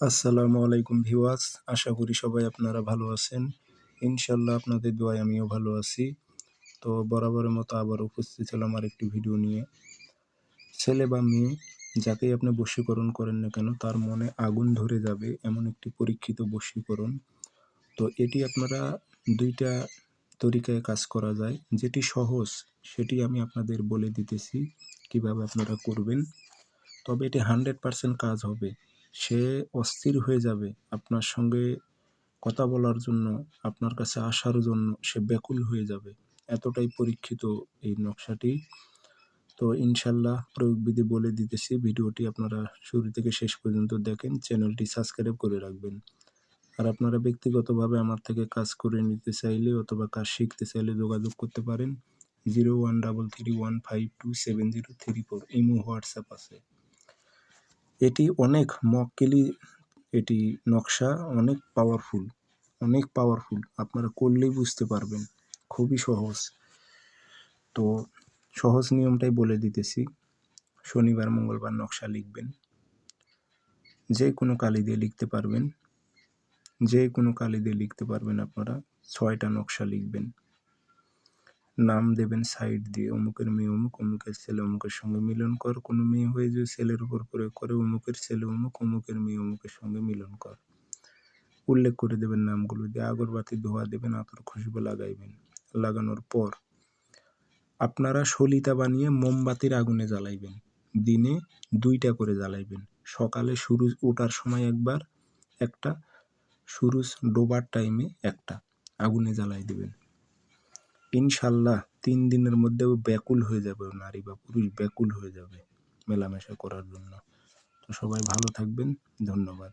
আসসালামু আলাইকুম ভিওয়াস আশা করি সবাই আপনারা ভালো আছেন। ইনশাল্লাহ আপনাদের দোয়ায় আমিও ভালো আছি। তো বরাবরের মতো আবার উপস্থিত হলাম আর একটি ভিডিও নিয়ে। ছেলে বা মেয়ে, যাকেই আপনি বশীকরণ করেন না কেন, তার মনে আগুন ধরে যাবে এমন একটি পরীক্ষিত বশীকরণ। তো এটি আপনারা দুইটা তরিকায় কাজ করা যায়। যেটি সহজ, সেটি আমি আপনাদের বলে দিতেছি কীভাবে আপনারা করবেন। তবে এটি হান্ড্রেড পারসেন্ট কাজ হবে। সে অস্থির হয়ে যাবে আপনার সঙ্গে কথা বলার জন্য, আপনার কাছে আসার জন্য সে ব্যাকুল হয়ে যাবে। এতটাই পরীক্ষিত এই নকশাটি। তো ইনশাল্লাহ প্রয়োগবিধি বলে দিতেছি, ভিডিওটি আপনারা শুরু থেকে শেষ পর্যন্ত দেখেন, চ্যানেলটি সাবস্ক্রাইব করে রাখবেন। আর আপনারা ব্যক্তিগতভাবে আমার থেকে কাজ করে নিতে চাইলে অথবা কাজ শিখতে চাইলে যোগাযোগ করতে পারেন, zero one double three one five two seven zero three four. Imo WhatsApp আছে। এটি অনেক মক্কেলি এটি নকশা অনেক পাওয়ারফুল অনেক পাওয়ারফুল আপনারা করলেই বুঝতে পারবেন, খুবই সহজ। তো সহজ নিয়মটাই বলে দিতেছি, শনিবার, মঙ্গলবার নকশা লিখবেন। যে কোনো কালি দিয়ে লিখতে পারবেন। যে কোনো কালি দিয়ে লিখতে পারবেন আপনারা, ছয়টা নকশা লিখবেন। নাম দেবেন সাইড দিয়ে, অমুকের মেয়ে অমুক, অমুকের ছেলে অমুকের সঙ্গে মিলন কর, কোনো মেয়ে হয়ে যে ছেলের উপর প্রয়োগ করে অমুকের ছেলে অমুক, অমুকের মেয়ে অমুকের সঙ্গে মিলন কর। উল্লেখ করে দেবেন নামগুলো দিয়ে, আগরবাতি ধোয়া দেবেন, আতর খুশবু লাগাইবেন। লাগানোর পর আপনারা সলিতা বানিয়ে মোমবাতির আগুনে জ্বালাইবেন। দিনে দুইটা করে জ্বালাইবেন। সকালে শুরু ওঠার সময় একবার, একটা, সুরুজ ডোবার টাইমে একটা। আগুনে জ্বালাই দেবেন। ইনশাল্লাহ তিন দিনের মধ্যেও ব্যাকুল হয়ে যাবে নারী বা পুরুষ ব্যাকুল হয়ে যাবে মেলামেশা করার জন্য। তো সবাই ভালো থাকবেন, ধন্যবাদ।